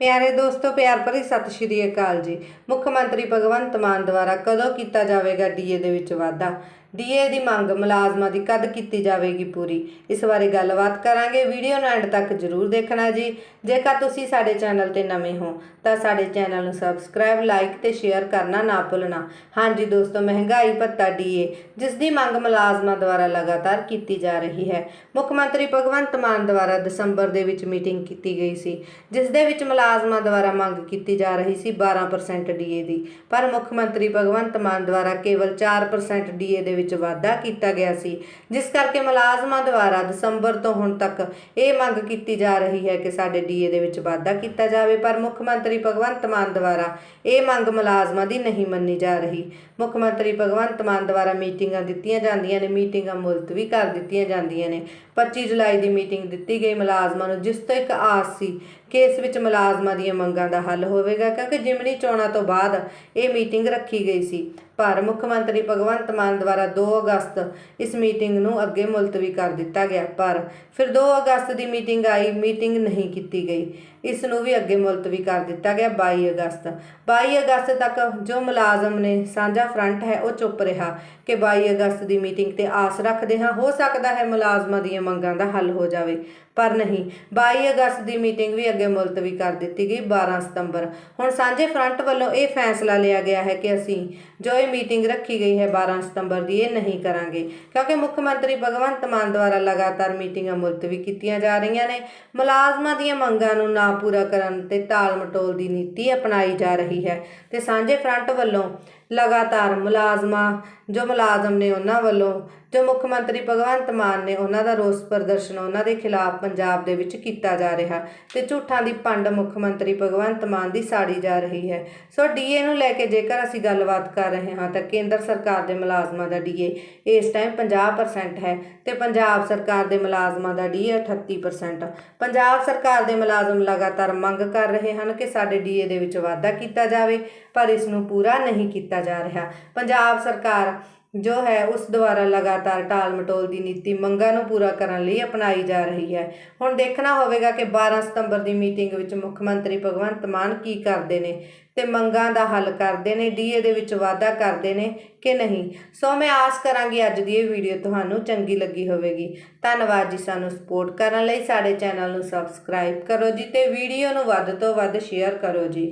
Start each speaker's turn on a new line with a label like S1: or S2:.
S1: ਪਿਆਰੇ ਦੋਸਤੋ, ਪਿਆਰ ਭਰੀ ਸਤਿ ਸ਼੍ਰੀ ਅਕਾਲ ਜੀ। ਮੁੱਖ ਮੰਤਰੀ ਭਗਵੰਤ ਮਾਨ ਦੁਆਰਾ ਕਦੋਂ ਕੀਤਾ ਜਾਵੇਗਾ ਡੀਏ ਦੇ ਵਿੱਚ ਵਾਧਾ? ਡੀਏ ਦੀ ਮੰਗ ਮੁਲਾਜ਼ਮਾਂ ਦੀ ਕਦ ਕੀਤੀ ਜਾਵੇਗੀ ਪੂਰੀ। ਇਸ ਬਾਰੇ ਗੱਲਬਾਤ ਕਰਾਂਗੇ। ਵੀਡੀਓ ਨੂੰ ਐਂਡ ਤੱਕ ਜਰੂਰ ਦੇਖਣਾ ਜੀ। ਜੇਕਰ ਤੁਸੀਂ ਸਾਡੇ ਚੈਨਲ ਤੇ ਨਵੇਂ ਹੋ, ਤਾਂ ਸਾਡੇ ਚੈਨਲ ਨੂੰ ਸਬਸਕ੍ਰਾਈਬ, ਲਾਈਕ ਤੇ ਸ਼ੇਅਰ ਕਰਨਾ ਨਾ ਭੁੱਲਣਾ। ਹਾਂਜੀ ਦੋਸਤੋ, ਮਹਿੰਗਾਈ ਭੱਤਾ ਡੀਏ, ਜਿਸ ਦੀ ਮੰਗ ਮੁਲਾਜ਼ਮਾਂ ਦੁਆਰਾ ਲਗਾਤਾਰ ਕੀਤੀ ਜਾ ਰਹੀ ਹੈ। ਮੁੱਖ ਮੰਤਰੀ ਭਗਵੰਤ ਮਾਨ ਦੁਆਰਾ ਦਸੰਬਰ ਦੇ ਵਿੱਚ ਮੀਟਿੰਗ ਕੀਤੀ ਗਈ ਸੀ, ਜਿਸ ਦੇ ਵਿੱਚ ਮੁਲਾਜ਼ਮਾਂ ਦੁਆਰਾ ਮੰਗ ਕੀਤੀ ਜਾ ਰਹੀ ਸੀ 12% ਡੀਏ ਦੀ। ਪਰ ਮੁੱਖ ਮੰਤਰੀ ਭਗਵੰਤ ਮਾਨ ਦੁਆਰਾ ਕੇਵਲ 4% ਡੀਏ ਦੇ ਵਿੱਚ ਵਾਧਾ ਕੀਤਾ ਗਿਆ ਸੀ। ਜਿਸ ਕਰਕੇ ਮੁਲਾਜ਼ਮਾਂ ਦੁਆਰਾ ਦਸੰਬਰ ਤੋਂ ਹੁਣ ਤੱਕ ਇਹ ਮੰਗ ਕੀਤੀ ਜਾ ਰਹੀ ਹੈ ਕਿ ਸਾਡੇ ਡੀਏ ਦੇ ਵਿੱਚ ਵਾਧਾ ਕੀਤਾ ਜਾਵੇ। ਪਰ ਮੁੱਖ ਮੰਤਰੀ ਭਗਵੰਤ ਮਾਨ ਦੁਆਰਾ ਇਹ ਮੰਗ ਮੁਲਾਜ਼ਮਾਂ ਦੀ ਨਹੀਂ ਮੰਨੀ ਜਾ ਰਹੀ। ਮੁੱਖ ਮੰਤਰੀ ਭਗਵੰਤ ਮਾਨ ਦੁਆਰਾ ਮੀਟਿੰਗਾਂ ਦਿੱਤੀਆਂ ਜਾਂਦੀਆਂ ਨੇ, ਮੀਟਿੰਗਾਂ ਮੁਲਤਵੀ ਕਰ ਦਿੱਤੀਆਂ ਜਾਂਦੀਆਂ ਨੇ। 25 ਜੁਲਾਈ ਦੀ ਮੀਟਿੰਗ ਦਿੱਤੀ ਗਈ। ਮੁਲਾਜ਼ਮਾਂ ਨੂੰ ਜਿਸ ਤੋਂ ਇੱਕ ਆਸ ਸੀ ਕਿ ਇਸ ਵਿੱਚ ਮੁਲਾਜ਼ਮਾਂ ਦੀਆਂ ਮੰਗਾਂ ਦਾ ਹੱਲ ਹੋਵੇਗਾ, ਕਿਉਂਕਿ ਜਿਮਨੀ ਚੋਣਾਂ ਤੋਂ ਬਾਅਦ ਇਹ ਮੀਟਿੰਗ ਰੱਖੀ ਗਈ ਸੀ। ਪਰ ਮੁੱਖ ਮੰਤਰੀ ਭਗਵੰਤ ਮਾਨ ਦੁਆਰਾ 2 ਅਗਸਤ ਇਸ ਮੀਟਿੰਗ ਨੂੰ ਅੱਗੇ ਮੁਲਤਵੀ ਕਰ ਦਿੱਤਾ ਗਿਆ, ਪਰ ਫਿਰ 2 ਅਗਸਤ ਦੀ ਮੀਟਿੰਗ ਆਈ, ਮੀਟਿੰਗ ਨਹੀਂ ਕੀਤੀ ਗਈ। ਇਸ ਨੂੰ ਵੀ ਅੱਗੇ ਮੁਲਤਵੀ ਕਰ ਦਿੱਤਾ ਗਿਆ 22 ਅਗਸਤ। 22 ਅਗਸਤ ਤੱਕ ਜੋ ਮੁਲਾਜ਼ਮ ਨੇ ਸਾਂਝਾ ਫਰੰਟ ਹੈ, ਉਹ ਚੁੱਪ ਰਿਹਾ ਕਿ 22 ਅਗਸਤ ਦੀ ਮੀਟਿੰਗ ਤੇ ਆਸ ਰੱਖਦੇ ਹਾਂ, ਹੋ ਸਕਦਾ ਹੈ ਮੁਲਾਜ਼ਮਾਂ ਦੀਆਂ ਮੰਗਾਂ ਦਾ ਹੱਲ ਹੋ ਜਾਵੇ, ਪਰ ਨਹੀਂ। 22 ਅਗਸਤ ਦੀ ਮੀਟਿੰਗ ਵੀ ਅੱਗੇ ਮੁਲਤਵੀ ਕਰ ਦਿੱਤੀ ਗਈ 12 ਸਤੰਬਰ। ਹੁਣ ਸਾਂਝੇ ਫਰੰਟ ਵੱਲੋਂ ਇਹ ਫੈਸਲਾ ਲਿਆ ਗਿਆ ਹੈ ਕਿ ਅਸੀਂ ਜੋ ਇਹ ਮੀਟਿੰਗ ਰੱਖੀ ਗਈ ਹੈ 12 ਸਤੰਬਰ ਦੀ, ਇਹ ਨਹੀਂ ਕਰਾਂਗੇ। ਕਿਉਂਕਿ ਮੁੱਖ ਮੰਤਰੀ ਭਗਵੰਤ ਮਾਨ ਦੁਆਰਾ ਲਗਾਤਾਰ ਮੀਟਿੰਗਾਂ ਮੁਲਤਵੀ ਕੀਤੀਆਂ ਜਾ ਰਹੀਆਂ ਨੇ। ਮੁਲਾਜ਼ਮਾਂ ਦੀਆਂ ਮੰਗਾਂ ਨੂੰ ਨਾ ਪੂਰਾ ਕਰਨ ਤੇ ਟਾਲ ਮਟੋਲ ਦੀ ਨੀਤੀ ਅਪਣਾਈ ਜਾ ਰਹੀ ਹੈ। ਤੇ ਸਾਂਝੇ ਫਰੰਟ ਵੱਲੋਂ ਲਗਾਤਾਰ ਮੁਲਾਜ਼ਮਾਂ, ਜੋ ਮੁਲਾਜ਼ਮ ਨੇ ਉਹਨਾਂ ਵੱਲੋਂ, ਜੋ ਮੁੱਖ ਮੰਤਰੀ ਭਗਵੰਤ ਮਾਨ ਨੇ ਉਹਨਾਂ ਦਾ ਰੋਸ ਪ੍ਰਦਰਸ਼ਨ ਉਹਨਾਂ ਦੇ ਖਿਲਾਫ ਪੰਜਾਬ ਦੇ ਵਿੱਚ ਕੀਤਾ ਜਾ ਰਿਹਾ ਤੇ ਝੂਠਾਂ ਦੀ ਪੰਡ ਮੁੱਖ ਮੰਤਰੀ ਭਗਵੰਤ ਮਾਨ ਦੀ ਸਾੜੀ ਜਾ ਰਹੀ ਹੈ। ਸੋ ਡੀਏ ਨੂੰ ਲੈ ਕੇ ਜੇਕਰ ਅਸੀਂ ਗੱਲਬਾਤ ਕਰ ਰਹੇ ਹਾਂ ਤਾਂ ਕੇਂਦਰ ਸਰਕਾਰ ਦੇ ਮੁਲਾਜ਼ਮਾਂ ਦਾ ਡੀਏ ਇਸ ਟਾਈਮ 50% ਹੈ ਤੇ ਪੰਜਾਬ ਸਰਕਾਰ ਦੇ ਮੁਲਾਜ਼ਮਾਂ ਦਾ ਡੀਏ 38% ਪੰਜਾਬ ਸਰਕਾਰ ਦੇ ਮੁਲਾਜ਼ਮ ਲਗਾਤਾਰ ਮੰਗ ਕਰ ਰਹੇ ਹਨ ਕਿ ਸਾਡੇ ਡੀਏ ਦੇ ਵਿੱਚ ਵਾਧਾ ਕੀਤਾ ਜਾਵੇ, ਪਰ ਇਸ ਨੂੰ ਪੂਰਾ ਨਹੀਂ ਕੀਤਾ ਜਾ ਰਿਹਾ। ਪੰਜਾਬ ਸਰਕਾਰ ਜੋ ਹੈ, ਉਸ ਦੁਆਰਾ ਲਗਾਤਾਰ ਟਾਲ ਮਟੋਲ ਦੀ ਨੀਤੀ ਮੰਗਾਂ ਨੂੰ ਪੂਰਾ ਕਰਨ ਲਈ ਅਪਣਾਈ ਜਾ ਰਹੀ ਹੈ। ਹੁਣ ਦੇਖਣਾ ਹੋਵੇਗਾ ਕਿ 12 ਸਤੰਬਰ ਦੀ ਮੀਟਿੰਗ ਵਿੱਚ ਮੁੱਖ ਮੰਤਰੀ ਭਗਵੰਤ ਮਾਨ ਕੀ ਕਰਦੇ ਨੇ ਤੇ ਮੰਗਾਂ ਦਾ ਹੱਲ ਕਰਦੇ ਨੇ ਡੀਏ ਦੇ ਵਿੱਚ ਵਾਧਾ ਕਰਦੇ ਨੇ ਕਿ ਨਹੀਂ। ਸੋ ਮੈਂ ਆਸ ਕਰਾਂਗੀ ਅੱਜ ਦੀ ਇਹ ਵੀਡੀਓ ਤੁਹਾਨੂੰ ਚੰਗੀ ਲੱਗੀ ਹੋਵੇਗੀ। ਧੰਨਵਾਦ ਜੀ ਸਾਨੂੰ ਸਪੋਰਟ ਕਰਨ ਲਈ। ਸਾਡੇ ਚੈਨਲ ਨੂੰ ਸਬਸਕ੍ਰਾਈਬ ਕਰੋ ਜੀ ਤੇ ਵੀਡੀਓ ਨੂੰ ਵੱਧ ਤੋਂ ਵੱਧ ਸ਼ੇਅਰ ਕਰੋ ਜੀ।